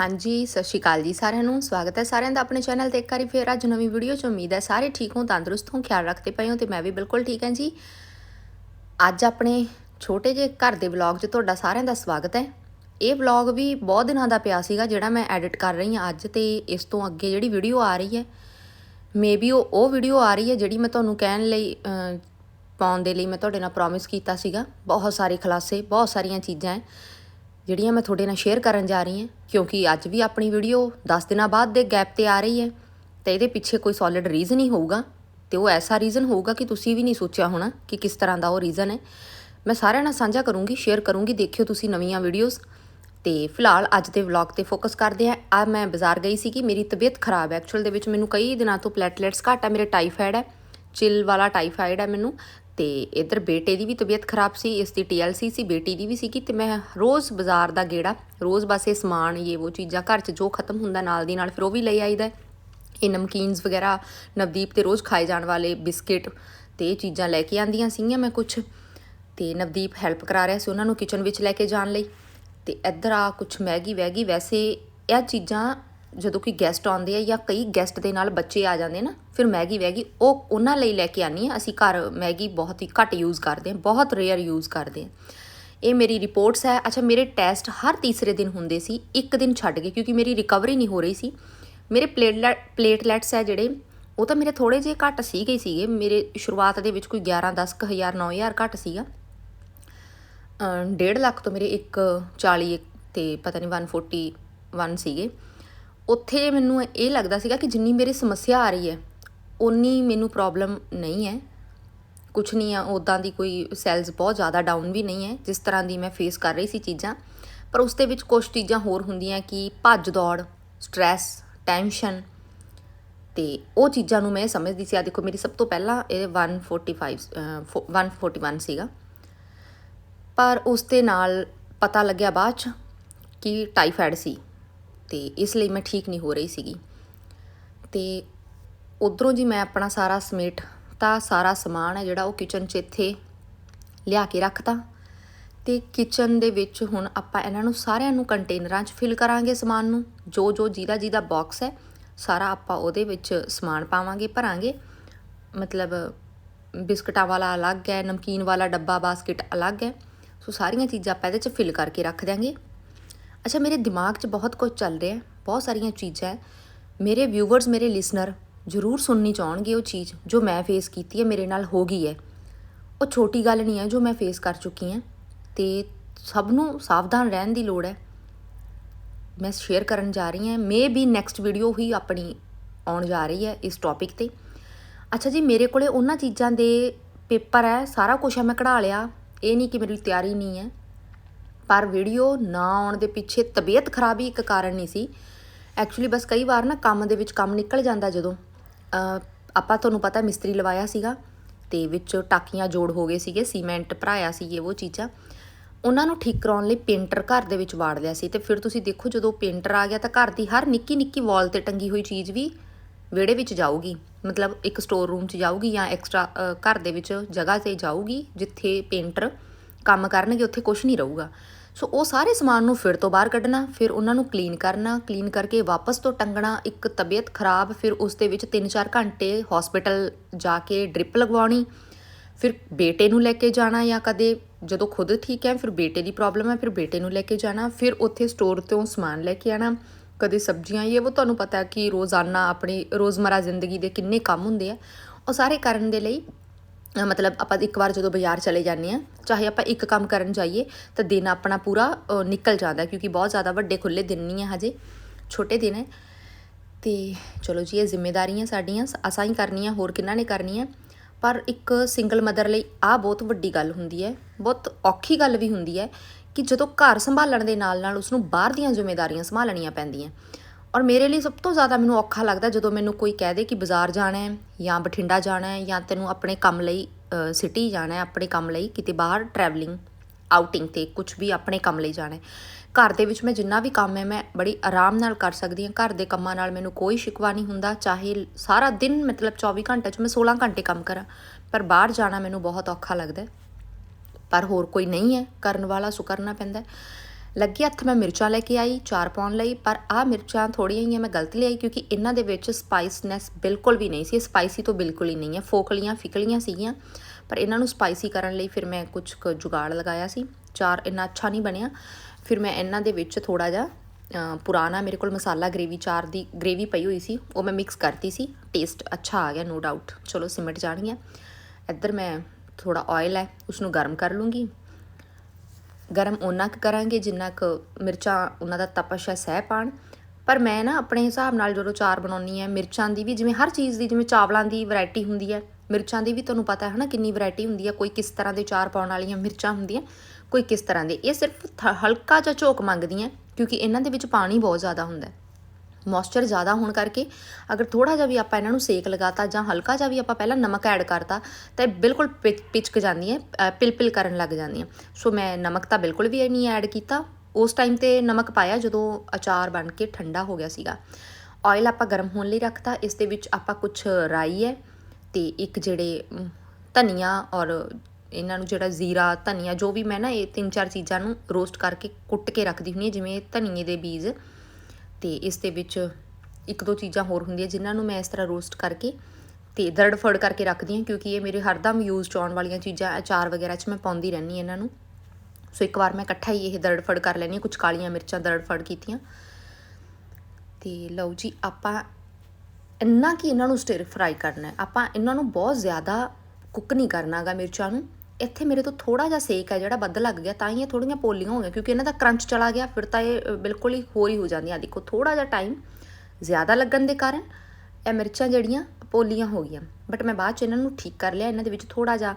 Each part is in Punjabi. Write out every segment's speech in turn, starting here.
ਹਾਂਜੀ, ਸਤਿ ਸ਼੍ਰੀ ਅਕਾਲ ਜੀ ਸਾਰਿਆਂ ਨੂੰ। ਸਵਾਗਤ ਹੈ ਸਾਰਿਆਂ ਦਾ ਆਪਣੇ ਚੈਨਲ ਤੇ। ਇੱਕ ਵਾਰੀ ਫੇਰ ਅੱਜ ਨਵੀਂ ਵੀਡੀਓ ਚ ਉਮੀਦ ਹੈ ਸਾਰੇ ਠੀਕ ਹੋ, ਤੰਦਰੁਸਤ ਹੋ, ਖਿਆਲ ਰੱਖਦੇ ਪਏ ਹੋ ਤੇ ਮੈਂ ਵੀ ਬਿਲਕੁਲ ਠੀਕ ਹਾਂ ਜੀ। ਅੱਜ ਆਪਣੇ ਛੋਟੇ ਜਿਹੇ ਘਰ ਦੇ ਵਲੌਗ 'ਚ ਤੁਹਾਡਾ ਸਾਰਿਆਂ ਦਾ ਸਵਾਗਤ ਹੈ। ਇਹ ਵਲੌਗ ਵੀ ਬਹੁਤ ਦਿਨਾਂ ਦਾ ਪਿਆ ਸੀਗਾ ਜਿਹੜਾ ਮੈਂ ਐਡਿਟ ਕਰ ਰਹੀ ਹਾਂ ਅੱਜ ਤੇ ਇਸ ਤੋਂ ਅੱਗੇ ਜਿਹੜੀ ਵੀਡੀਓ ਆ ਰਹੀ ਹੈ ਮੇਬੀ ਉਹ ਉਹ ਵੀਡੀਓ ਆ ਰਹੀ ਹੈ ਜਿਹੜੀ ਮੈਂ ਤੁਹਾਨੂੰ ਕਹਿਣ ਲਈ ਪਾਉਣ ਦੇ ਲਈ ਮੈਂ ਤੁਹਾਡੇ ਨਾਲ ਪ੍ਰੋਮਿਸ ਕੀਤਾ ਸੀਗਾ। ਬਹੁਤ ਸਾਰੇ ਖੁਲਾਸੇ, ਬਹੁਤ ਸਾਰੀਆਂ ਚੀਜ਼ਾਂ ਹੈ। ਜਿਹੜੀਆਂ ਮੈਂ ਤੁਹਾਡੇ ਨਾਲ ਸ਼ੇਅਰ ਕਰਨ ਜਾ ਰਹੀ ਹਾਂ, ਕਿਉਂਕਿ ਅੱਜ ਵੀ ਆਪਣੀ ਵੀਡੀਓ 10 ਦਿਨਾਂ ਬਾਅਦ ਦੇ ਗੈਪ ਤੇ ਆ ਰਹੀ ਹੈ ਤੇ ਇਹਦੇ ਪਿੱਛੇ ਕੋਈ ਸੋਲਿਡ ਰੀਜ਼ਨ ਹੀ ਹੋਊਗਾ ਤੇ ਉਹ ਐਸਾ ਰੀਜ਼ਨ ਹੋਊਗਾ ਕਿ ਤੁਸੀਂ ਵੀ ਨਹੀਂ ਸੋਚਿਆ ਹੋਣਾ ਕਿ ਕਿਸ ਤਰ੍ਹਾਂ ਦਾ ਉਹ ਰੀਜ਼ਨ ਹੈ। ਮੈਂ ਸਾਰਿਆਂ ਨਾਲ ਸਾਂਝਾ ਕਰੂੰਗੀ ਸ਼ੇਅਰ ਕਰੂੰਗੀ, ਦੇਖਿਓ ਤੁਸੀਂ ਨਵੀਆਂ ਵੀਡੀਓਜ਼ ਤੇ ਫਿਲਹਾਲ ਅੱਜ ਦੇ ਵਲੌਗ ਤੇ ਫੋਕਸ ਕਰਦੇ ਹਾਂ। ਆ ਮੈਂ ਬਾਜ਼ਾਰ ਗਈ ਸੀ ਕਿ ਮੇਰੀ ਤਬੀਅਤ ਖਰਾਬ ਹੈ। ਐਕਚੁਅਲ ਦੇ ਵਿੱਚ ਮੈਨੂੰ ਕਈ ਦਿਨਾਂ ਤੋਂ ਪਲੇਟਲੇਟਸ ਘੱਟ ਹੈ, ਮੇਰੇ ਟਾਈਫਾਇਡ ਹੈ ਚਿਲ ਵਾਲਾ ਟਾਈਫਾਇਡ ਹੈ ਮੈਨੂੰ। ਤੇ ਇਧਰ ਬੇਟੇ ਦੀ ਵੀ ਤਬੀਅਤ ਖਰਾਬ ਸੀ, ਇਸ ਦੀ ਟੀਐਲਸੀ ਸੀ, ਬੇਟੀ ਦੀ ਵੀ ਸੀ ਕਿ ਤੇ ਮੈਂ ਰੋਜ਼ ਬਾਜ਼ਾਰ ਦਾ ਗੇੜਾ, ਰੋਜ਼ ਬਸ ਇਹ ਸਮਾਨ, ਇਹ ਉਹ ਚੀਜ਼ਾਂ ਘਰ 'ਚ ਜੋ ਖਤਮ ਹੁੰਦਾ ਨਾਲ ਦੀ ਨਾਲ ਫਿਰ ਉਹ ਵੀ ਲਈ ਆਈਦਾ। ਇਹ ਨਮਕੀਨਸ ਵਗੈਰਾ ਨਵਦੀਪ ਤੇ ਰੋਜ਼ ਖਾਏ ਜਾਣ ਵਾਲੇ ਬਿਸਕਿਟ ਤੇ ਇਹ ਚੀਜ਼ਾਂ ਲੈ ਕੇ ਆਂਦੀਆਂ ਸੀਗੀਆਂ ਮੈਂ ਕੁਝ ਤੇ ਨਵਦੀਪ ਹੈਲਪ ਕਰਾ ਰਿਹਾ ਸੀ ਉਹਨਾਂ ਨੂੰ ਕਿਚਨ ਵਿੱਚ ਲੈ ਕੇ ਜਾਣ ਲਈ। ਤੇ ਇੱਧਰ ਆ ਕੁਝ ਮੈਗੀ ਵੈਗੀ, ਵੈਸੇ ਇਹ ਚੀਜ਼ਾਂ ਜਦੋਂ ਕੋਈ ਗੈਸਟ ਆਉਂਦੇ ਆ ਜਾਂ ਕਈ ਗੈਸਟ ਦੇ ਨਾਲ ਬੱਚੇ ਆ ਜਾਂਦੇ ਨਾ ਫਿਰ ਮੈਗੀ ਵੈਗੀ ਉਹ ਉਹਨਾਂ ਲਈ ਲੈ ਕੇ ਆਨੀ ਆ ਅਸੀਂ ਘਰ ਮੈਗੀ ਬਹੁਤ ਹੀ ਘੱਟ ਯੂਜ਼ ਕਰਦੇ ਹਾਂ ਬਹੁਤ ਰੇਅਰ ਯੂਜ਼ ਕਰਦੇ ਹਾਂ। ਇਹ ਮੇਰੀ ਰਿਪੋਰਟਸ ਹੈ। ਅੱਛਾ ਮੇਰੇ ਟੈਸਟ ਹਰ ਤੀਸਰੇ ਦਿਨ ਹੁੰਦੇ ਸੀ। ਇੱਕ ਦਿਨ ਛੱਡ ਕੇ ਕਿਉਂਕਿ ਮੇਰੀ ਰਿਕਵਰੀ ਨਹੀਂ ਹੋ ਰਹੀ ਸੀ। ਮੇਰੇ ਪਲੇਟਲੈਟ ਪਲੇਟਲੈਟਸ ਹੈ ਜਿਹੜੇ ਉਹ ਤਾਂ ਮੇਰੇ ਥੋੜੇ ਜਿਹੇ ਘੱਟ ਸੀਗੇ ਸੀਗੇ। ਮੇਰੇ ਸ਼ੁਰੂਆਤ ਦੇ ਵਿੱਚ ਕੋਈ 11 10 ਕੁ ਹਜ਼ਾਰ 9000 ਘੱਟ ਸੀਗਾ। ਅ, ਡੇਢ ਲੱਖ ਤੋਂ ਮੇਰੇ ਇੱਕ 40 ਤੇ ਪਤਾ ਨਹੀਂ 141 ਸੀਗੇ। ਉੱਥੇ ਮੈਨੂੰ ਇਹ ਲੱਗਦਾ ਸੀਗਾ ਕਿ ਜਿੰਨੀ ਮੇਰੀ ਸਮੱਸਿਆ ਆ ਰਹੀ ਹੈ ਉਨੀ ਮੈਨੂੰ ਪ੍ਰੋਬਲਮ ਨਹੀਂ ਹੈ। ਕੁਛ ਨਹੀਂ ਆ ਉਦਾਂ ਦੀ ਕੋਈ ਸੈਲਸ ਬਹੁਤ ਜ਼ਿਆਦਾ ਡਾਊਨ ਵੀ ਨਹੀਂ ਹੈ ਜਿਸ ਤਰ੍ਹਾਂ ਦੀ ਮੈਂ ਫੇਸ ਕਰ ਰਹੀ ਸੀ ਚੀਜ਼ਾਂ। ਪਰ ਉਸ ਦੇ ਵਿੱਚ ਕੁਝ ਚੀਜ਼ਾਂ ਹੋਰ ਹੁੰਦੀਆਂ ਕਿ ਭੱਜ ਦੌੜ ਸਟ੍ਰੈਸ ਟੈਨਸ਼ਨ ਤੇ ਉਹ ਚੀਜ਼ਾਂ ਨੂੰ ਮੈਂ ਸਮਝਦੀ ਸੀ। ਆ ਦੇਖੋ ਮੇਰੀ ਸਭ ਤੋਂ ਪਹਿਲਾਂ ਇਹ 145 ਅਹ, ਫੋ- 141 ਸੀਗਾ। ਪਰ ਉਸ ਦੇ ਨਾਲ ਪਤਾ ਲੱਗਿਆ ਬਾਅਦ ਚ ਕਿ ਟਾਈਫਾਇਡ ਸੀ। ਤੇ ਇਸ ਲਈ ਮੈਂ ਠੀਕ ਨਹੀਂ ਹੋ ਰਹੀ ਸੀਗੀ। ਤੇ ਉਧਰੋਂ ਜੀ ਮੈਂ ਆਪਣਾ ਸਾਰਾ ਸਮੇਟ, ਤਾਂ ਸਾਰਾ ਸਮਾਨ ਹੈ ਜਿਹੜਾ ਉਹ ਕਿਚਨ 'ਚ ਇੱਥੇ ਲਿਆ ਕੇ ਰੱਖਤਾ। ਤੇ ਕਿਚਨ ਦੇ ਵਿੱਚ ਹੁਣ ਆਪਾਂ ਇਹਨਾਂ ਨੂੰ ਸਾਰਿਆਂ ਨੂੰ ਕੰਟੇਨਰਾਂ 'ਚ ਫਿਲ ਕਰਾਂਗੇ ਸਮਾਨ ਨੂੰ। ਜੋ ਜੋ ਜਿਹਦਾ ਜਿਹਦਾ ਬਾਕਸ ਹੈ, ਸਾਰਾ ਆਪਾਂ ਉਹਦੇ ਵਿੱਚ ਸਮਾਨ ਪਾਵਾਂਗੇ, ਭਰਾਂਗੇ। ਮਤਲਬ ਬਿਸਕਟਾਂ ਵਾਲਾ ਅਲੱਗ ਹੈ, ਨਮਕੀਨ ਵਾਲਾ ਡੱਬਾ, ਬਾਸਕਟ ਅਲੱਗ ਹੈ। ਸੋ ਸਾਰੀਆਂ ਚੀਜ਼ਾਂ ਆਪਾਂ ਇਹਦੇ 'ਚ ਫਿਲ ਕਰਕੇ ਰੱਖ ਦਿਆਂਗੇ। ਅੱਛਾ, ਮੇਰੇ ਦਿਮਾਗ 'ਚ ਬਹੁਤ ਕੁਝ ਚੱਲ ਰਿਹਾ ਹੈ, ਬਹੁਤ ਸਾਰੀਆਂ ਚੀਜ਼ਾਂ ਮੇਰੇ ਵਿਊਵਰਸ ਮੇਰੇ ਲਿਸਨਰ ਜ਼ਰੂਰ ਸੁਣਨੀ ਚਾਹਣਗੇ ਉਹ ਚੀਜ਼ ਜੋ ਮੈਂ ਫੇਸ ਕੀਤੀ ਹੈ, ਮੇਰੇ ਨਾਲ ਹੋ ਗਈ ਹੈ। ਉਹ ਛੋਟੀ ਗੱਲ ਨਹੀਂ ਹੈ ਜੋ ਮੈਂ ਫੇਸ ਕਰ ਚੁੱਕੀ ਹਾਂ ਤੇ ਸਭ ਨੂੰ ਸਾਵਧਾਨ ਰਹਿਣ ਦੀ ਲੋੜ ਹੈ। ਮੈਂ ਸ਼ੇਅਰ ਕਰਨ ਜਾ ਰਹੀ ਹਾਂ ਮੇ ਵੀ ਨੈਕਸਟ ਵੀਡੀਓ ਹੀ ਆਪਣੀ ਆਉਣ ਜਾ ਰਹੀ ਹੈ ਇਸ ਟੌਪਿਕ ਤੇ। ਅੱਛਾ ਜੀ, ਮੇਰੇ ਕੋਲੇ ਉਹਨਾਂ ਚੀਜ਼ਾਂ ਦੇ ਪੇਪਰ ਹੈ, ਸਾਰਾ ਕੁਝ ਹੈ, ਮੈਂ ਕਢਾ ਲਿਆ। ਇਹ ਨਹੀਂ ਕਿ ਮੇਰੀ ਤਿਆਰੀ ਨਹੀਂ ਹੈ। ਪਰ ਵੀਡੀਓ ਨਾ ਆਉਣ ਦੇ ਪਿੱਛੇ ਤਬੀਅਤ ਖਰਾਬ ਹੀ ਇੱਕ ਕਾਰਨ ਨਹੀਂ ਸੀ। ਐਕਚੁਅਲੀ ਬਸ ਕਈ ਵਾਰ ਨਾ ਕੰਮ ਦੇ ਵਿੱਚ ਕੰਮ ਨਿਕਲ ਜਾਂਦਾ ਜਦੋਂ ਆਪਾਂ ਤੁਹਾਨੂੰ ਪਤਾ ਮਿਸਤਰੀ ਲਵਾਇਆ ਸੀਗਾ ਤੇ ਵਿੱਚ ਟਾਕੀਆਂ ਜੋੜ ਹੋ ਗਏ ਸੀਗੇ, ਸੀਮੈਂਟ ਭਰਾਇਆ ਸੀ ਇਹ ਉਹ ਚੀਜ਼ਾਂ। ਉਹਨਾਂ ਨੂੰ ਠੀਕ ਕਰਾਉਣ ਲਈ ਪੇਂਟਰ ਘਰ ਦੇ ਵਿੱਚ ਵਾੜ ਲਿਆ ਸੀ ਤੇ ਫਿਰ ਤੁਸੀਂ ਦੇਖੋ ਜਦੋਂ ਪੇਂਟਰ ਆ ਗਿਆ ਤਾਂ ਘਰ ਦੀ ਹਰ ਨਿੱਕੀ ਨਿੱਕੀ ਵਾਲ ਤੇ ਟੰਗੀ ਹੋਈ ਚੀਜ਼ ਵੀ ਵਿਹੜੇ ਵਿੱਚ ਜਾਊਗੀ। ਮਤਲਬ ਇੱਕ ਸਟੋਰ ਰੂਮ 'ਚ ਜਾਊਗੀ ਜਾਂ ਐਕਸਟਰਾ ਘਰ ਦੇ ਵਿੱਚ ਜਗ੍ਹਾ ਤੇ ਜਾਊਗੀ ਜਿੱਥੇ ਪੇਂਟਰ ਕੰਮ ਕਰਨਗੇ, ਉੱਥੇ ਕੁਝ ਨਹੀਂ ਰਹੂਗਾ। ਸੋ ਉਹ ਸਾਰੇ ਸਮਾਨ ਨੂੰ ਫਿਰ ਤੋਂ ਬਾਹਰ ਕੱਢਣਾ, ਫਿਰ ਉਹਨਾਂ ਨੂੰ ਕਲੀਨ ਕਰਨਾ ਕਲੀਨ ਕਰਕੇ ਵਾਪਸ ਤੋਂ ਟੰਗਣਾ, ਇੱਕ ਤਬੀਅਤ ਖਰਾਬ, ਫਿਰ ਉਸ ਦੇ ਵਿੱਚ 3-4 ਘੰਟੇ ਹਸਪੀਟਲ ਜਾ ਕੇ ਡ੍ਰਿਪ ਲਗਵਾਉਣੀ, ਫਿਰ ਬੇਟੇ ਨੂੰ ਲੈ ਕੇ ਜਾਣਾ ਜਾਂ ਕਦੇ ਜਦੋਂ ਖੁਦ ਠੀਕ ਹੈ, ਫਿਰ ਬੇਟੇ ਦੀ ਪ੍ਰੋਬਲਮ ਹੈ, ਫਿਰ ਬੇਟੇ ਨੂੰ ਲੈ ਕੇ ਜਾਣਾ, ਫਿਰ ਉੱਥੇ ਸਟੋਰ ਤੋਂ ਸਮਾਨ ਲੈ ਕੇ ਆਣਾ, ਕਦੇ ਸਬਜ਼ੀਆਂ, ਇਹ ਉਹ ਤੁਹਾਨੂੰ ਪਤਾ ਕਿ ਰੋਜ਼ਾਨਾ ਆਪਣੀ ਰੋਜ਼ਮਰਾ ਜ਼ਿੰਦਗੀ ਦੇ ਕਿੰਨੇ ਕੰਮ ਹੁੰਦੇ ਆ, ਉਹ ਸਾਰੇ ਕਰਨ ਦੇ ਲਈ ਮਤਲਬ ਆਪਾਂ ਇੱਕ ਵਾਰ ਜਦੋਂ ਬਾਜ਼ਾਰ ਚਲੇ ਜਾਂਦੇ ਆ ਚਾਹੇ ਆਪਾਂ ਇੱਕ ਕੰਮ ਕਰਨ ਜਾਈਏ, ਤਾਂ ਦਿਨ ਆਪਣਾ ਪੂਰਾ ਨਿਕਲ ਜਾਂਦਾ ਕਿਉਂਕਿ ਬਹੁਤ ਜ਼ਿਆਦਾ ਵੱਡੇ ਖੁੱਲੇ ਦਿਨ ਨਹੀਂ ਹੈ ਹਜੇ, ਛੋਟੇ ਦਿਨ ਹੈ। ਤੇ ਚਲੋ ਜੀ, ਇਹ ਜ਼ਿੰਮੇਵਾਰੀਆਂ ਸਾਡੀਆਂ, ਅਸਾਂ ਹੀ ਕਰਨੀਆਂ, ਹੋਰ ਕਿੰਨਾ ਨੇ ਕਰਨੀਆਂ? ਪਰ ਇੱਕ ਸਿੰਗਲ ਮਦਰ ਲਈ ਆ ਬਹੁਤ ਵੱਡੀ ਗੱਲ ਹੁੰਦੀ ਹੈ, ਬਹੁਤ ਔਖੀ ਗੱਲ ਵੀ ਹੁੰਦੀ ਹੈ ਕਿ ਜਦੋਂ ਘਰ ਸੰਭਾਲਣ ਦੇ ਨਾਲ ਨਾਲ ਉਸ ਨੂੰ ਬਾਹਰ ਦੀਆਂ ਜ਼ਿੰਮੇਵਾਰੀਆਂ ਸੰਭਾਲਣੀਆਂ ਪੈਂਦੀਆਂ। ਔਰ ਮੇਰੇ ਲਈ ਸਭ ਤੋਂ ਜ਼ਿਆਦਾ ਮੈਨੂੰ ਔਖਾ ਲੱਗਦਾ ਜਦੋਂ ਮੈਨੂੰ ਕੋਈ ਕਹਿ ਦੇ ਕਿ ਬਾਜ਼ਾਰ ਜਾਣਾ ਹੈ ਜਾਂ ਬਠਿੰਡਾ ਜਾਣਾ ਹੈ ਜਾਂ ਤੈਨੂੰ ਆਪਣੇ ਕੰਮ ਲਈ ਸਿਟੀ ਜਾਣਾ ਹੈ, ਆਪਣੇ ਕੰਮ ਲਈ ਕਿਤੇ ਬਾਹਰ ਟਰੈਵਲਿੰਗ ਆਊਟਿੰਗ ਤੇ ਕੁਝ ਵੀ ਆਪਣੇ ਕੰਮ ਲਈ ਜਾਣਾ ਹੈ। ਘਰ ਦੇ ਵਿੱਚ ਮੈਂ ਜਿੰਨਾ ਵੀ ਕੰਮ ਹੈ ਮੈਂ ਬੜੀ ਆਰਾਮ ਨਾਲ ਕਰ ਸਕਦੀ ਹਾਂ। ਘਰ ਦੇ ਕੰਮਾਂ ਨਾਲ ਮੈਨੂੰ ਕੋਈ ਸ਼ਿਕਵਾ ਨਹੀਂ ਹੁੰਦਾ, ਚਾਹੇ ਸਾਰਾ ਦਿਨ ਮਤਲਬ 24 ਘੰਟੇ 'ਚ ਮੈਂ 16 ਘੰਟੇ ਕੰਮ ਕਰਾਂ, ਪਰ ਬਾਹਰ ਜਾਣਾ ਮੈਨੂੰ ਬਹੁਤ ਔਖਾ ਲੱਗਦਾ ਪਰ ਹੋਰ ਕੋਈ ਨਹੀਂ ਹੈ, ਕਰਨ ਵਾਲਾ ਸੋ ਕਰਨਾ ਪੈਂਦਾ ਲੱਗੀ ਹੱਥ ਮੈਂ ਮਿਰਚਾਂ ਲੈ ਕੇ ਆਈ, ਚਾਰ ਪਾਉਣ ਲਈ, ਪਰ ਆਹ ਮਿਰਚਾਂ ਥੋੜੀਆਂ ਹੀ ਮੈਂ ਗਲਤ ਲਿਆਈ ਕਿਉਂਕਿ ਇਹਨਾਂ ਦੇ ਵਿੱਚ ਸਪਾਈਸਨੈਸ ਬਿਲਕੁਲ ਵੀ ਨਹੀਂ ਸੀ ਸਪਾਈਸੀ ਤੋਂ ਬਿਲਕੁਲ ਹੀ ਨਹੀਂ ਹੈ, ਫੋਕਲੀਆਂ, ਫਿਕਲੀਆਂ ਸੀਗੀਆਂ, ਪਰ ਇਹਨਾਂ ਨੂੰ ਸਪਾਈਸੀ ਕਰਨ ਲਈ ਫਿਰ ਮੈਂ ਕੁਝ ਕੁ ਜੁਗਾੜ ਲਗਾਇਆ ਸੀ, ਚਾਰ ਇੰਨਾ ਅੱਛਾ ਨਹੀਂ ਬਣਿਆ, ਫਿਰ ਮੈਂ ਇਹਨਾਂ ਦੇ ਵਿੱਚ ਥੋੜਾ ਜਿਹਾ ਪੁਰਾਣਾ ਮੇਰੇ ਕੋਲ ਮਸਾਲਾ ਗ੍ਰੇਵੀ ਚਾਰ ਦੀ ਗ੍ਰੇਵੀ ਪਈ ਹੋਈ ਸੀ, ਉਹ ਮੈਂ ਮਿਕਸ ਕਰਤੀ ਸੀ ਟੇਸਟ ਅੱਛਾ ਆ ਗਿਆ ਨੋ ਡਾਊਟ ਚਲੋ ਸਿਮਟ ਜਾਣਗੀਆਂ ਇੱਧਰ ਮੈਂ ਥੋੜਾ ਆਇਲ ਹੈ ਉਸ ਨੂੰ ਗਰਮ ਕਰ ਲੂੰਗੀ ਗਰਮ ਉਹਨਾਂ ਕੁ ਕਰਾਂਗੇ ਜਿੰਨਾ ਕੁ ਮਿਰਚਾਂ ਉਹਨਾਂ ਦਾ ਤਪਸ਼ ਹੈ, ਸਹਿ ਪਾਣ। ਪਰ ਮੈਂ ਨਾ ਆਪਣੇ ਹਿਸਾਬ ਨਾਲ ਜਦੋਂ ਚਾਰ ਬਣਾਉਣੀ ਹੈ, ਮਿਰਚਾਂ ਦੀ ਵੀ ਜਿਵੇਂ ਹਰ ਚੀਜ਼ ਦੀ ਜਿਵੇਂ ਚਾਵਲਾਂ ਦੀ ਵੈਰਾਈਟੀ ਹੁੰਦੀ ਹੈ, ਮਿਰਚਾਂ ਦੀ ਵੀ ਤੁਹਾਨੂੰ ਪਤਾ ਹੈ ਨਾ ਕਿੰਨੀ ਵੈਰਾਈਟੀ ਹੁੰਦੀ ਹੈ, ਕੋਈ ਕਿਸ ਤਰ੍ਹਾਂ ਦੇ ਚਾਰ ਪਾਉਣ ਵਾਲੀਆਂ ਮਿਰਚਾਂ ਹੁੰਦੀਆਂ, ਕੋਈ ਕਿਸ ਤਰ੍ਹਾਂ ਦੇ। ਇਹ ਸਿਰਫ ਥ- ਹਲਕਾ ਜਿਹਾ ਝੋਕ ਮੰਗਦੀਆਂ ਕਿਉਂਕਿ ਇਹਨਾਂ ਦੇ ਵਿੱਚ ਪਾਣੀ ਬਹੁਤ ਜ਼ਿਆਦਾ ਹੁੰਦਾ ਹੈ। ਮੋਇਸਚਰ ਜ਼ਿਆਦਾ ਹੋਣ ਕਰਕੇ ਅਗਰ ਥੋੜਾ ਜਿਹਾ ਵੀ ਆਪਾਂ ਇਹਨਾਂ ਨੂੰ ਸੇਕ ਲਗਾਤਾ ਜਾਂ ਹਲਕਾ ਜਿਹਾ ਵੀ ਆਪਾਂ ਪਹਿਲਾਂ ਨਮਕ ਐਡ ਕਰਤਾ, ਤਾਂ ਇਹ ਬਿਲਕੁਲ ਪਿਚ- ਪਿਚਕ ਜਾਂਦੀ ਹੈ ਪਿਲ-ਪਿਲ ਕਰਨ ਲੱਗ ਜਾਂਦੀਆਂ ਸੋ ਮੈਂ ਨਮਕ ਤਾਂ ਬਿਲਕੁਲ ਵੀ ਨਹੀਂ ਐਡ ਕੀਤਾ। ਉਸ ਟਾਈਮ ਤੇ ਨਮਕ ਪਾਇਆ ਜਦੋਂ ਅਚਾਰ ਬਣ ਕੇ ਠੰਡਾ ਹੋ ਗਿਆ ਸੀਗਾ। ਆਇਲ ਆਪਾਂ ਗਰਮ ਹੋਣ ਲਈ ਰੱਖਤਾ। ਇਸ ਦੇ ਵਿੱਚ ਆਪਾਂ ਕੁਝ ਰਾਈ ਹੈ ਤੇ ਇੱਕ ਜਿਹੜੇ ਧਨੀਆ ਔਰ ਇਹਨਾਂ ਨੂੰ ਜਿਹੜਾ ਜ਼ੀਰਾ, ਧਨੀਆ ਜੋ ਵੀ ਮੈਂ ਨਾ ਇਹ ਤਿੰਨ ਚਾਰ ਚੀਜ਼ਾਂ ਨੂੰ ਰੋਸਟ ਕਰਕੇ ਕੁੱਟ ਕੇ ਰੱਖਦੀ ਹੁੰਦੀ ਹਾਂ, ਜਿਵੇਂ ਧਨੀਏ ਦੇ ਬੀਜ। ਤੇ ਇਸ ਦੇ ਵਿੱਚ ਇੱਕ ਦੋ ਚੀਜ਼ਾਂ ਹੋਰ ਹੁੰਦੀਆਂ ਜਿਨ੍ਹਾਂ ਨੂੰ ਮੈਂ ਇਸ ਤਰ੍ਹਾਂ ਰੋਸਟ ਕਰਕੇ ਤੇ ਦਰੜ ਫੜ ਕਰਕੇ ਰੱਖਦੀ ਹਾਂ ਕਿਉਂਕਿ ਇਹ ਮੇਰੇ ਹਰਦਮ ਯੂਜ਼ 'ਚ ਆਉਣ ਵਾਲੀਆਂ ਚੀਜ਼ਾਂ, ਅਚਾਰ ਵਗੈਰਾ 'ਚ ਮੈਂ ਪਾਉਂਦੀ ਰਹਿੰਦੀ ਹਾਂ ਇਹਨਾਂ ਨੂੰ। ਸੋ ਇੱਕ ਵਾਰ ਮੈਂ ਇਕੱਠਾ ਹੀ ਇਹ ਦਰੜ ਫੜ ਕਰ ਲੈਣੀ ਕੁਝ ਕਾਲੀਆਂ ਮਿਰਚਾਂ ਦਰੜ ਫੜ ਕੀਤੀਆਂ। ਤੇ ਲਓ ਜੀ, ਆਪਾਂ ਇੰਨਾ ਕਿ ਇਹਨਾਂ ਨੂੰ ਸਟਿਰ ਫਰਾਈ ਕਰਨਾ ਆਪਾਂ ਇਹਨਾਂ ਨੂੰ ਬਹੁਤ ਜ਼ਿਆਦਾ ਕੁੱਕ ਨਹੀਂ ਕਰਨਾਗਾ ਮਿਰਚਾਂ ਨੂੰ। ਇੱਥੇ ਮੇਰੇ ਤੋਂ ਥੋੜਾ ਜਿਹਾ ਸੇਕ ਹੈ ਜਿਹੜਾ ਵੱਧ ਲੱਗ ਗਿਆ, ਤਾਂ ਹੀ ਇਹ ਥੋੜੀਆਂ ਪੋਲੀਆਂ ਹੋ ਗਈਆਂ, ਕਿਉਂਕਿ ਇਹਨਾਂ ਦਾ ਕਰੰਚ ਚਲਾ ਗਿਆ, ਫਿਰ ਤਾਂ ਇਹ ਬਿਲਕੁਲ ਹੀ ਹੋਰ ਹੀ ਹੋ ਜਾਂਦੀਆਂ। ਦੇਖੋ ਥੋੜਾ ਜਿਹਾ ਟਾਈਮ ਜ਼ਿਆਦਾ ਲੱਗਣ ਦੇ ਕਾਰਨ ਇਹ ਮਿਰਚਾਂ ਜਿਹੜੀਆਂ ਪੋਲੀਆਂ ਹੋ ਗਈਆਂ। ਬਟ ਮੈਂ ਬਾਅਦ ਚ ਇਹਨਾਂ ਨੂੰ ਠੀਕ ਕਰ ਲਿਆ, ਇਹਨਾਂ ਦੇ ਵਿੱਚ ਥੋੜਾ ਜਿਹਾ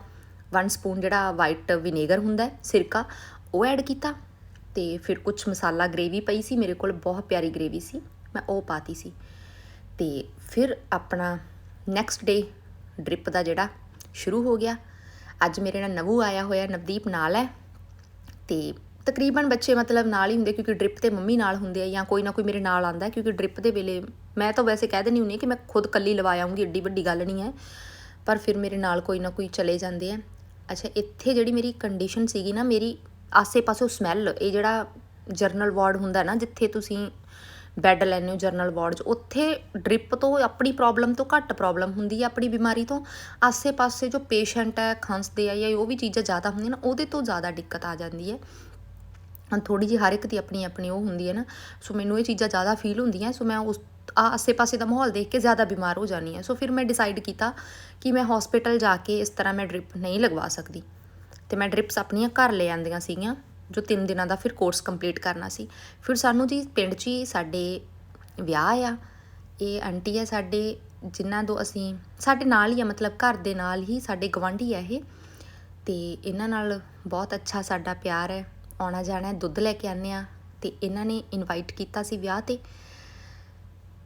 1 ਸਪੂਨ ਜਿਹੜਾ ਵਾਈਟ ਵਿਨੇਗਰ ਹੁੰਦਾ ਹੈ, ਸਿਰਕਾ, ਉਹ ਐਡ ਕੀਤਾ ਤੇ ਫਿਰ ਕੁਝ ਮਸਾਲਾ ਗ੍ਰੇਵੀ ਪਈ ਸੀ, ਮੇਰੇ ਕੋਲ ਬਹੁਤ ਪਿਆਰੀ ਗ੍ਰੇਵੀ ਸੀ, ਮੈਂ ਉਹ ਪਾਤੀ ਸੀ। ਤੇ ਫਿਰ ਆਪਣਾ ਨੈਕਸਟ ਡੇ ਡ੍ਰਿਪ ਦਾ ਜਿਹੜਾ ਸ਼ੁਰੂ ਹੋ ਗਿਆ। ਅੱਜ ਮੇਰੇ ਨਾਲ ਨਵੂ ਆਇਆ ਹੋਇਆ, ਨਵਦੀਪ ਨਾਲ ਹੈ। ਤੇ ਤਕਰੀਬਨ ਬੱਚੇ ਮਤਲਬ ਨਾਲ ਹੀ ਹੁੰਦੇ, ਕਿਉਂਕਿ ਡ੍ਰਿਪ ਤੇ ਮੰਮੀ ਨਾਲ ਹੁੰਦੇ ਆ ਜਾਂ ਕੋਈ ਨਾ ਕੋਈ ਮੇਰੇ ਨਾਲ ਆਂਦਾ ਕਿਉਂਕਿ ਡ੍ਰਿਪ ਦੇ ਵੇਲੇ ਮੈਂ ਤਾਂ ਵੈਸੇ ਕਹਿ ਦਿੰਦੀ ਹੁੰਦੀ ਹਾਂ ਕਿ ਮੈਂ ਖੁਦ ਕੱਲੀ ਲਵਾ ਆਉਂਗੀ ਏਡੀ ਵੱਡੀ ਗੱਲ ਨਹੀਂ ਹੈ। ਪਰ ਫਿਰ ਮੇਰੇ ਨਾਲ ਕੋਈ ਨਾ ਕੋਈ ਚਲੇ ਜਾਂਦੇ ਆ। ਅੱਛਾ, ਇੱਥੇ ਜਿਹੜੀ ਮੇਰੀ ਕੰਡੀਸ਼ਨ ਸੀਗੀ ਨਾ, ਮੇਰੀ ਆਸੇ-ਪਾਸੋਂ ਸਮੈਲ ਇਹ ਜਿਹੜਾ ਜਰਨਲ ਵਾਰਡ ਹੁੰਦਾ ਨਾ, ਜਿੱਥੇ ਤੁਸੀਂ ਬੈੱਡ ਲੈਂਦੇ ਹੋ ਜਰਨਲ ਵਾਰਡ 'ਚ, ਉੱਥੇ ਡ੍ਰਿਪ ਤੋਂ ਆਪਣੀ ਪ੍ਰੋਬਲਮ ਤੋਂ ਘੱਟ ਪ੍ਰੋਬਲਮ ਹੁੰਦੀ ਹੈ ਆਪਣੀ ਬਿਮਾਰੀ ਤੋਂ। ਆਸੇ-ਪਾਸੇ ਜੋ ਪੇਸ਼ੈਂਟ ਹੈ ਖਾਂਸਦੇ ਆ ਜਾਂ ਉਹ ਵੀ ਚੀਜ਼ਾਂ ਜ਼ਿਆਦਾ ਹੁੰਦੀਆਂ ਨਾ, ਉਹਦੇ ਤੋਂ ਜ਼ਿਆਦਾ ਦਿੱਕਤ ਆ ਜਾਂਦੀ ਹੈ। ਹਾਂ ਥੋੜੀ ਜਿਹੀ ਹਰ ਇੱਕ ਦੀ ਆਪਣੀ ਆਪਣੀ ਉਹ ਹੁੰਦੀ ਹੈ ਨਾ। ਸੋ ਮੈਨੂੰ ਇਹ ਚੀਜ਼ਾਂ ਜ਼ਿਆਦਾ ਫੀਲ ਹੁੰਦੀਆਂ, ਸੋ ਮੈਂ ਉਸ ਆਸੇ-ਪਾਸੇ ਦਾ ਮਾਹੌਲ ਦੇਖ ਕੇ ਜ਼ਿਆਦਾ ਬਿਮਾਰ ਹੋ ਜਾਨੀ ਹੈ। ਸੋ ਫਿਰ ਮੈਂ ਡਿਸਾਈਡ ਕੀਤਾ ਕਿ ਮੈਂ ਹਸਪੀਟਲ ਜਾ ਕੇ ਇਸ ਤਰ੍ਹਾਂ ਮੈਂ ਡ੍ਰਿਪ ਨਹੀਂ ਲਗਵਾ ਸਕਦੀ। ਤੇ ਮੈਂ ਡ੍ਰਿਪਸ ਆਪਣੀਆਂ ਘਰ ਲੈ ਆਂਦੀਆਂ ਸੀਗੀਆਂ। ਜੋ 3 ਦਿਨਾਂ ਦਾ ਫਿਰ ਕੋਰਸ ਕੰਪਲੀਟ ਕਰਨਾ ਸੀ। ਫਿਰ ਸਾਨੂੰ ਜੀ ਪਿੰਡ 'ਚ ਹੀ ਸਾਡੇ ਵਿਆਹ ਆ। ਇਹ ਆਂਟੀ ਹੈ ਸਾਡੇ, ਜਿਨ੍ਹਾਂ ਤੋਂ ਅਸੀਂ, ਸਾਡੇ ਨਾਲ ਹੀ ਆ, ਮਤਲਬ ਘਰ ਦੇ ਨਾਲ ਹੀ ਸਾਡੇ ਗਵਾਂਢੀ ਆ ਇਹ। ਤੇ ਇਹਨਾਂ ਨਾਲ ਬਹੁਤ ਅੱਛਾ ਸਾਡਾ ਪਿਆਰ ਹੈ। ਆਉਣਾ ਜਾਣਾ ਦੁੱਧ ਲੈ ਕੇ ਆਉਂਦੇ ਆ ਤੇ ਇਹਨਾਂ ਨੇ ਇਨਵਾਈਟ ਕੀਤਾ ਸੀ ਵਿਆਹ ਤੇ।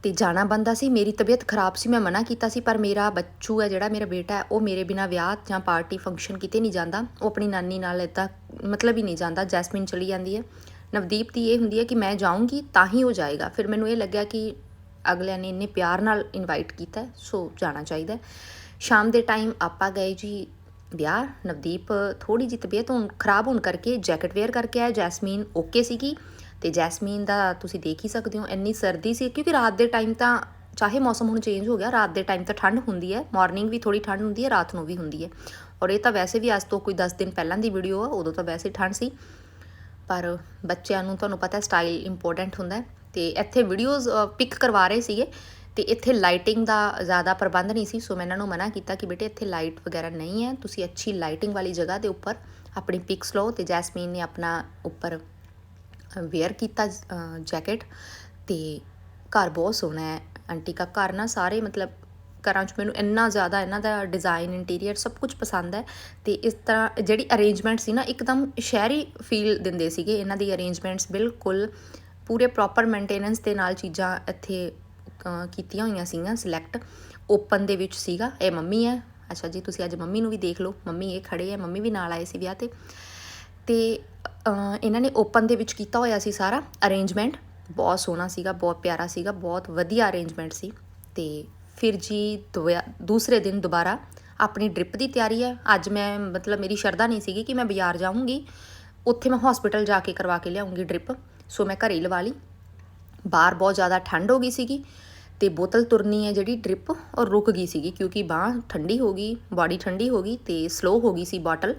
ਤੇ ਜਾਣਾ ਬੰਦਾ ਸੀ, ਮੇਰੀ ਤਬੀਅਤ ਖਰਾਬ ਸੀ, ਮੈਂ ਮਨਾ ਕੀਤਾ ਸੀ, ਪਰ ਮੇਰਾ ਬੱਚੂ ਹੈ ਜਿਹੜਾ ਮੇਰਾ ਬੇਟਾ ਹੈ, ਉਹ ਮੇਰੇ ਬਿਨਾ ਵਿਆਹ ਜਾਂ ਪਾਰਟੀ ਫੰਕਸ਼ਨ ਕਿਤੇ ਨਹੀਂ ਜਾਂਦਾ। ਉਹ ਆਪਣੀ ਨਾਨੀ ਨਾਲ ਇਦਾਂ ਮਤਲਬ ਹੀ ਨਹੀਂ ਜਾਂਦਾ, ਜੈਸਮਿਨ ਚਲੀ ਜਾਂਦੀ ਹੈ। ਨਵਦੀਪ ਦੀ ਇਹ ਹੁੰਦੀ ਹੈ ਕਿ ਮੈਂ ਜਾਊਂਗੀ ਤਾਂ ਹੀ ਉਹ ਜਾਏਗਾ। ਫਿਰ ਮੈਨੂੰ ਇਹ ਲੱਗਿਆ ਕਿ ਅਗਲਿਆਂ ਨੇ ਇੰਨੇ ਪਿਆਰ ਨਾਲ ਇਨਵਾਈਟ ਕੀਤਾ ਸੋ ਜਾਣਾ ਚਾਹੀਦਾ ਸ਼ਾਮ ਦੇ ਟਾਈਮ ਆਪਾਂ ਗਏ ਜੀ ਵਿਆਹ। ਨਵਦੀਪ ਥੋੜੀ ਜਿਹੀ ਤਬੀਅਤ ਹੁਣ ਖਰਾਬ ਹੋਣ ਕਰਕੇ ਜੈਕਟ ਵੇਅਰ ਕਰਕੇ ਆਇਆ। ਜੈਸਮੀਨ ਓਕੇ ਸੀਗੀ। ਤੇ ਜੈਸਮੀਨ ਦਾ ਤੁਸੀਂ ਦੇਖ ਹੀ ਸਕਦੇ ਹੋ, ਇੰਨੀ ਸਰਦੀ ਸੀ, ਕਿਉਂਕਿ ਰਾਤ ਦੇ ਟਾਈਮ ਤਾਂ ਚਾਹੇ ਮੌਸਮ ਹੁਣ ਚੇਂਜ ਹੋ ਗਿਆ, ਰਾਤ ਦੇ ਟਾਈਮ ਤਾਂ ਠੰਡ ਹੁੰਦੀ ਹੈ। ਮਾਰਨਿੰਗ ਵੀ ਥੋੜੀ ਠੰਡ ਹੁੰਦੀ ਹੈ, ਰਾਤ ਨੂੰ ਵੀ ਹੁੰਦੀ ਹੈ। ਔਰ ਇਹ ਤਾਂ ਵੈਸੇ ਵੀ ਅੱਜ ਤੋਂ ਕੋਈ 10 ਦਿਨ ਪਹਿਲਾਂ ਦੀ ਵੀਡੀਓ ਆ, ਉਦੋਂ ਤਾਂ ਵੈਸੇ ਠੰਡ ਸੀ। ਪਰ ਬੱਚਿਆਂ ਨੂੰ ਤੁਹਾਨੂੰ ਪਤਾ ਸਟਾਈਲ ਇੰਪੋਰਟੈਂਟ ਹੁੰਦਾ ਹੈ ਤੇ ਇੱਥੇ ਵੀਡੀਓਜ਼ ਪਿਕ ਕਰਵਾ ਰਹੇ ਸੀਗੇ ਤੇ ਇੱਥੇ ਲਾਈਟਿੰਗ ਦਾ ਜ਼ਿਆਦਾ ਪ੍ਰਬੰਧ ਨਹੀਂ ਸੀ। ਸੋ ਮੈਂ ਇਹਨਾਂ ਨੂੰ ਮਨਾ ਕੀਤਾ ਕਿ ਬੇਟੇ, ਇੱਥੇ ਲਾਈਟ ਵਗੈਰਾ ਨਹੀਂ ਹੈ। ਤੁਸੀਂ ਅੱਛੀ ਲਾਈਟਿੰਗ ਵਾਲੀ ਜਗ੍ਹਾ ਦੇ ਉੱਪਰ ਆਪਣੀ ਪਿਕਸ ਲਓ ਤੇ ਜੈਸਮੀਨ ਨੇ ਆਪਣਾ ਉੱਪਰ ਵੇਅਰ ਕੀਤਾ ਜੈਕਟ ਤੇ ਘਰ ਬਹੁਤ ਸੋਹਣਾ ਹੈ। ਆਂਟੀ ਦਾ ਘਰ ਨਾ ਸਾਰੇ ਮਤਲਬ ਘਰਾਂ 'ਚ ਮੈਨੂੰ ਇੰਨਾ ਜ਼ਿਆਦਾ ਇਹਨਾਂ ਦਾ ਡਿਜ਼ਾਈਨ ਇੰਟੀਰੀਅਰ ਸਭ ਕੁਝ ਪਸੰਦ ਹੈ ਤੇ ਇਸ ਤਰ੍ਹਾਂ ਜਿਹੜੀ ਅਰੇਂਜਮੈਂਟ ਸੀ ਨਾ, ਇੱਕਦਮ ਸ਼ਹਿਰੀ ਫੀਲ ਦਿੰਦੇ ਸੀਗੇ ਇਹਨਾਂ ਦੀ ਅਰੇਂਜਮੈਂਟਸ ਬਿਲਕੁਲ ਪੂਰੇ ਪ੍ਰੋਪਰ ਮੇਨਟੇਨੈਂਸ ਦੇ ਨਾਲ ਚੀਜ਼ਾਂ ਇੱਥੇ ਕੀਤੀਆਂ ਹੋਈਆਂ ਸੀਗੀਆਂ ਸਿਲੈਕਟ ਓਪਨ ਦੇ ਵਿੱਚ ਸੀਗਾ, ਇਹ ਮੰਮੀ ਹੈ। ਅੱਛਾ ਜੀ, ਤੁਸੀਂ ਅੱਜ ਮੰਮੀ ਨੂੰ ਵੀ ਦੇਖ ਲਓ, ਮੰਮੀ ਇਹ ਖੜੇ ਹੈ, ਮੰਮੀ ਵੀ ਨਾਲ ਆਏ ਸੀ ਵਿਆਹ ਤੇ। ਤੇ ਇਹਨਾਂ ਨੇ ਓਪਨ ਦੇ ਵਿੱਚ ਕੀਤਾ ਹੋਇਆ ਸੀ ਸਾਰਾ ਅਰੇਂਜਮੈਂਟ ਬਹੁਤ ਸੋਹਣਾ ਸੀਗਾ, ਬਹੁਤ ਪਿਆਰਾ ਸੀਗਾ, ਬਹੁਤ ਵਧੀਆ ਅਰੇਂਜਮੈਂਟ ਸੀ ਤੇ ਫਿਰ ਜੀ ਦੁਆ- ਦੂਸਰੇ ਦਿਨ ਦੁਬਾਰਾ ਆਪਣੀ ਡ੍ਰਿਪ ਦੀ ਤਿਆਰੀ ਹੈ। ਅੱਜ ਮੈਂ ਮਤਲਬ ਮੇਰੀ ਸ਼ਰਧਾ ਨਹੀਂ ਸੀਗੀ ਕਿ ਮੈਂ ਬਾਜ਼ਾਰ ਜਾਊਂਗੀ। ਉੱਥੇ ਮੈਂ ਹਸਪੀਟਲ ਜਾ ਕੇ ਕਰਵਾ ਕੇ ਲਿਆਉਂਗੀ ਡ੍ਰਿਪ। ਸੋ ਮੈਂ ਘਰੇ ਹੀ ਲਵਾ ਲਈ। ਬਾਹਰ ਬਹੁਤ ਜ਼ਿਆਦਾ ਠੰਡ ਹੋ ਗਈ ਸੀਗੀ ਤੇ ਬੋਤਲ ਤੁਰਨੀ ਹੈ ਜਿਹੜੀ ਡ੍ਰਿਪ ਔਰ ਰੁਕ ਗਈ ਸੀਗੀ ਕਿਉਂਕਿ ਬਾਹ ਠੰਡੀ ਹੋ ਗਈ ਬਾਡੀ ਠੰਡੀ ਹੋ ਗਈ ਤੇ ਸਲੋ ਹੋ ਗਈ ਸੀ ਬੋਟਲ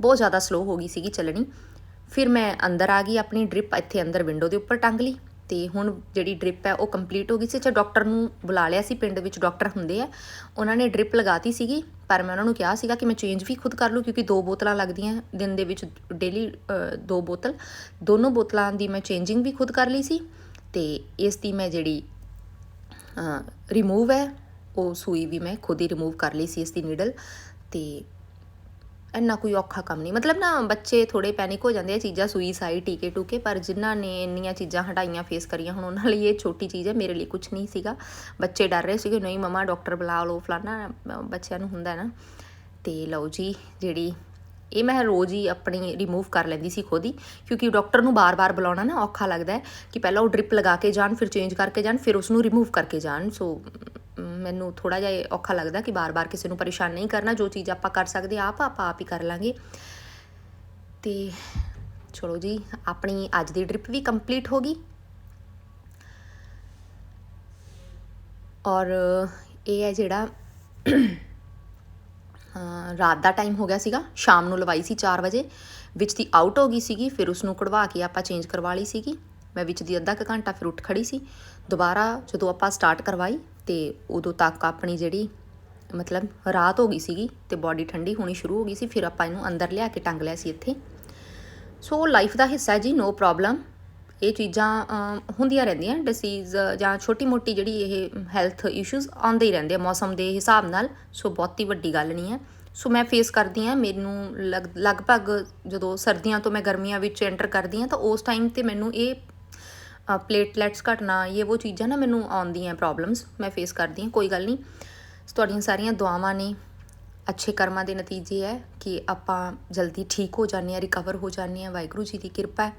ਬਹੁਤ ਜ਼ਿਆਦਾ ਸਲੋ ਹੋ ਗਈ ਸੀਗੀ ਚੱਲਣੀ। ਫਿਰ ਮੈਂ ਅੰਦਰ ਆ ਗਈ, ਆਪਣੀ ਡ੍ਰਿਪ ਇੱਥੇ ਅੰਦਰ ਵਿੰਡੋ ਦੇ ਉੱਪਰ ਟੰਗ ਲਈ। ਤੇ ਹੁਣ ਜਿਹੜੀ ਡ੍ਰਿਪ ਹੈ ਉਹ ਕੰਪਲੀਟ ਹੋ ਗਈ ਸੀ। ਅੱਛਾ ਡਾਕਟਰ ਨੂੰ ਬੁਲਾ ਲਿਆ ਸੀ, ਪਿੰਡ ਵਿੱਚ ਡਾਕਟਰ ਹੁੰਦੇ ਆ। ਉਹਨਾਂ ਨੇ ਡ੍ਰਿਪ ਲਗਾਤੀ ਸੀਗੀ, ਪਰ ਮੈਂ ਉਹਨਾਂ ਨੂੰ ਕਿਹਾ ਸੀਗਾ ਕਿ ਮੈਂ ਚੇਂਜ ਵੀ ਖੁਦ ਕਰ ਲੂ ਕਿਉਂਕਿ ਦੋ ਬੋਤਲਾਂ ਲੱਗਦੀਆਂ ਦਿਨ ਦੇ ਵਿੱਚ ਡੇਲੀ ਦੋ ਬੋਤਲ। ਦੋਨੋਂ ਬੋਤਲਾਂ ਦੀ ਮੈਂ ਚੇਂਜਿੰਗ ਵੀ ਖੁਦ ਕਰ ਲਈ ਸੀ। ਤੇ ਇਸ ਦੀ ਮੈਂ ਜਿਹੜੀ ਰਿਮੂਵ ਹੈ, ਉਹ ਸੂਈ ਵੀ ਮੈਂ ਖੁਦ ਹੀ ਰਿਮੂਵ ਕਰ ਲਈ ਸੀ ਇਸ ਦੀ ਨੀਡਲ ਤੇ ਇੰਨਾ ਕੋਈ ਔਖਾ ਕੰਮ ਨਹੀਂ। ਮਤਲਬ ਨਾ ਬੱਚੇ ਥੋੜੇ ਪੈਨਿਕ ਹੋ ਜਾਂਦੇ ਆ ਚੀਜ਼ਾਂ ਸੂਈ ਸਾਈ ਟੀਕੇ ਟੂਕੇ, ਪਰ ਜਿਨ੍ਹਾਂ ਨੇ ਇੰਨੀਆਂ ਚੀਜ਼ਾਂ ਹਟਾਈਆਂ ਫੇਸ ਕਰੀਆਂ, ਹੁਣ ਉਹਨਾਂ ਲਈ ਇਹ ਛੋਟੀ ਚੀਜ਼ ਹੈ, ਮੇਰੇ ਲਈ ਕੁਝ ਨਹੀਂ ਸੀਗਾ। ਬੱਚੇ ਡਰ ਰਹੇ ਸੀਗੇ, ਨਹੀਂ ਮਮਾ ਡਾਕਟਰ ਬੁਲਾ ਲਓ, ਫਲਾਨਾ ਬੱਚਿਆਂ ਨੂੰ ਹੁੰਦਾ ਨਾ। ਤੇ ਲਓ ਜੀ, ਜਿਹੜੀ ਇਹ ਮੈਂ ਰੋਜ਼ ਹੀ ਆਪਣੀ ਰਿਮੂਵ ਕਰ ਲੈਂਦੀ ਸੀ ਖੁਦ ਹੀ, ਕਿਉਂਕਿ ਡਾਕਟਰ ਨੂੰ ਬਾਰ-ਬਾਰ ਬੁਲਾਉਣਾ ਨਾ ਔਖਾ ਲੱਗਦਾ ਹੈ ਕਿ ਪਹਿਲਾਂ ਉਹ ਡ੍ਰਿਪ ਲਗਾ ਕੇ ਜਾਣ, ਫਿਰ ਚੇਂਜ ਕਰਕੇ ਜਾਣ, ਫਿਰ ਉਸ ਨੂੰ ਰਿਮੂਵ ਕਰਕੇ ਜਾਣ। ਸੋ ਮੈਨੂੰ ਥੋੜਾ ਜਿਹਾ ਔਖਾ ਲੱਗਦਾ ਕਿ ਬਾਰ-ਬਾਰ ਕਿਸੇ ਨੂੰ ਪਰੇਸ਼ਾਨ ਨਹੀਂ ਕਰਨਾ, ਜੋ ਚੀਜ਼ ਆਪਾਂ ਕਰ ਸਕਦੇ ਆਪ, ਆਪਾਂ ਆਪ ਹੀ ਕਰ ਲਾਂਗੇ। ਤੇ ਚਲੋ ਜੀ, ਆਪਣੀ ਅੱਜ ਦੀ ਡ੍ਰਿਪ ਵੀ ਕੰਪਲੀਟ ਹੋ ਗਈ। ਔਰ ਇਹ ਹੈ ਜਿਹੜਾ ਰਾਤ ਦਾ ਟਾਈਮ ਹੋ ਗਿਆ ਸੀਗਾ, ਸ਼ਾਮ ਨੂੰ ਲਵਾਈ ਸੀ 4 ਵਜੇ, ਵਿੱਚ ਦੀ ਆਊਟ ਹੋ ਗਈ ਸੀਗੀ, ਫਿਰ ਉਸ ਨੂੰ ਕਢਵਾ ਕੇ ਆਪਾਂ ਚੇਂਜ ਕਰਵਾ ਲਈ ਸੀਗੀ। ਮੈਂ ਵਿੱਚ ਦੀ ਅੱਧਾ ਕੁ ਘੰਟਾ ਫਿਰ ਉੱਠ ਖੜੀ ਸੀ। ਦੁਬਾਰਾ ਜਦੋਂ ਆਪਾਂ ਸਟਾਰਟ ਕਰਵਾਈ ਤੇ ਉਦੋਂ ਤੱਕ ਆਪਣੀ ਜਿਹੜੀ ਮਤਲਬ ਰਾਤ ਹੋ ਗਈ ਸੀਗੀ ਤੇ ਬਾਡੀ ਠੰਡੀ ਹੋਣੀ ਸ਼ੁਰੂ ਹੋ ਗਈ ਸੀ, ਫਿਰ ਆਪਾਂ ਇਹਨੂੰ ਅੰਦਰ ਲਿਆ ਕੇ ਟੰਗ ਲਿਆ ਸੀ ਇੱਥੇ। ਸੋ ਲਾਈਫ ਦਾ ਹਿੱਸਾ ਜੀ ਨੋ ਪ੍ਰੋਬਲਮ ਇਹ ਚੀਜ਼ਾਂ ਹੁੰਦੀਆਂ ਰਹਿੰਦੀਆਂ ਡਿਸੀਜ਼ ਜਾਂ ਛੋਟੀ ਮੋਟੀ ਜਿਹੜੀ ਇਹ ਹੈਲਥ ਇਸ਼ੂਜ਼ ਆਉਂਦੇ ਹੀ ਰਹਿੰਦੇ ਆ ਮੌਸਮ ਦੇ ਹਿਸਾਬ ਨਾਲ। ਸੋ ਬਹੁਤੀ ਵੱਡੀ ਗੱਲ ਨਹੀਂ ਹੈ। ਸੋ ਮੈਂ ਫੇਸ ਕਰਦੀ ਆ ਮੈਨੂੰ ਲਗ- ਲਗਭਗ ਜਦੋਂ ਸਰਦੀਆਂ ਤੋਂ ਮੈਂ ਗਰਮੀਆਂ ਵਿੱਚ ਐਂਟਰ ਕਰਦੀ ਆ ਤਾਂ ਉਸ ਟਾਈਮ ਤੇ ਮੈਨੂੰ ਇਹ ਪਲੇਟਲੈਟਸ ਘਟਣਾ ਇਹ ਉਹ ਚੀਜ਼ਾਂ ਨਾ ਮੈਨੂੰ ਆਉਂਦੀਆਂ ਪ੍ਰੋਬਲਮਸ ਮੈਂ ਫੇਸ ਕਰਦੀ ਹਾਂ, ਕੋਈ ਗੱਲ ਨਹੀਂ। ਤੁਹਾਡੀਆਂ ਸਾਰੀਆਂ ਦੁਆਵਾਂ ਨੇ, ਅੱਛੇ ਕਰਮਾਂ ਦੇ ਨਤੀਜੇ ਹੈ ਕਿ ਆਪਾਂ ਜਲਦੀ ਠੀਕ ਹੋ ਜਾਂਦੇ ਆ ਰਿਕਵਰ ਹੋ ਜਾਂਦੇ ਆ ਵਾਹਿਗੁਰੂ ਜੀ ਦੀ ਕਿਰਪਾ ਹੈ।